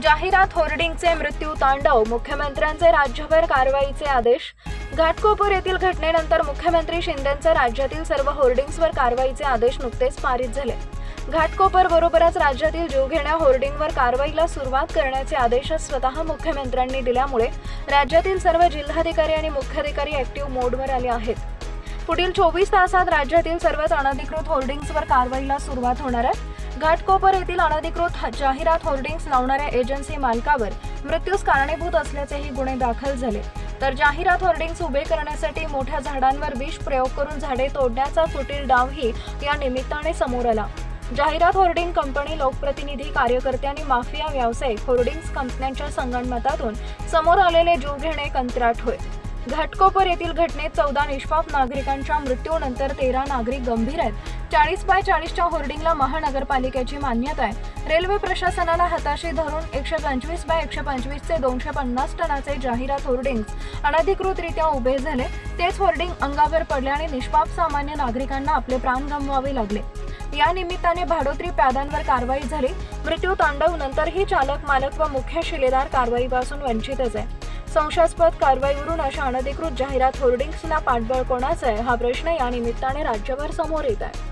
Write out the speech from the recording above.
जाहिरात होर्डिंगचे मृत्यू तांडव मुख्यमंत्र्यांचे राज्यभर कारवाईचे आदेश. घाटकोपर येथील घटनेनंतर मुख्यमंत्री शिंदेंचे राज्यातील सर्व होर्डिंग्सवर कारवाईचे आदेश नुकतेच पारित झाले. घाटकोपर बरोबरच राज्यातील जीवघेण्या होर्डिंगवर कारवाईला सुरुवात करण्याचे आदेश स्वतः मुख्यमंत्र्यांनी दिल्यामुळे राज्यातील सर्व जिल्हाधिकारी आणि मुख्याधिकारी ऍक्टिव्ह मोडवर आले आहेत. पुढील चोवीस तासात राज्यातील सर्वच अनधिकृत होर्डिंग्सवर कारवाईला सुरुवात होणार आहे. घाटकोपर येथील अनधिकृत जाहिरात होर्डिंग्स लावणाऱ्या एजन्सी मालकावर मृत्यूस कारणीभूत असल्याचेही गुन्हे दाखल झाले. तर जाहिरात होर्डिंग्स उभे करण्यासाठी मोठ्या झाडांवर विष प्रयोग करून झाडे तोडण्याचा सुटील डावही या निमित्ताने समोर आला. जाहिरात होर्डिंग कंपनी लोकप्रतिनिधी कार्यकर्ते आणि माफिया व्यावसायिक होर्डिंग्स कंपन्यांच्या संगणमतातून समोर आलेले जीव घेणे कंत्राट होय. घाटकोपर येथील घटनेत चौदा निष्पाप नागरिकांच्या मृत्यूनंतर तेरा नागरिक गंभीर आहेत. चाळीस बाय चाळीसच्या होर्डिंगला महानगरपालिकेची मान्यता आहे. रेल्वे प्रशासनाला हाताशी धरून एकशे पंचवीस बाय एकशे पंचवीसचे दोनशे पन्नास टनाचे जाहिरात होर्डिंग्स अनधिकृतरित्या उभे झाले. तेच होर्डिंग अंगावर पडले आणि निष्पाप सामान्य नागरिकांना आपले प्राण गमवावे लागले. या निमित्ताने भाडोत्री प्यादांवर कारवाई झाली. मृत्यू तांडव नंतरही चालक मालक व मुख्य शिलेदार कारवाईपासून वंचितच आहे. संशयास्पद कारवाईवरून अशा अनधिकृत जाहिरात होर्डिंग्सला पाठबळ कोणाचं आहे? हा प्रश्न या निमित्ताने राज्यभर समोर येत आहे.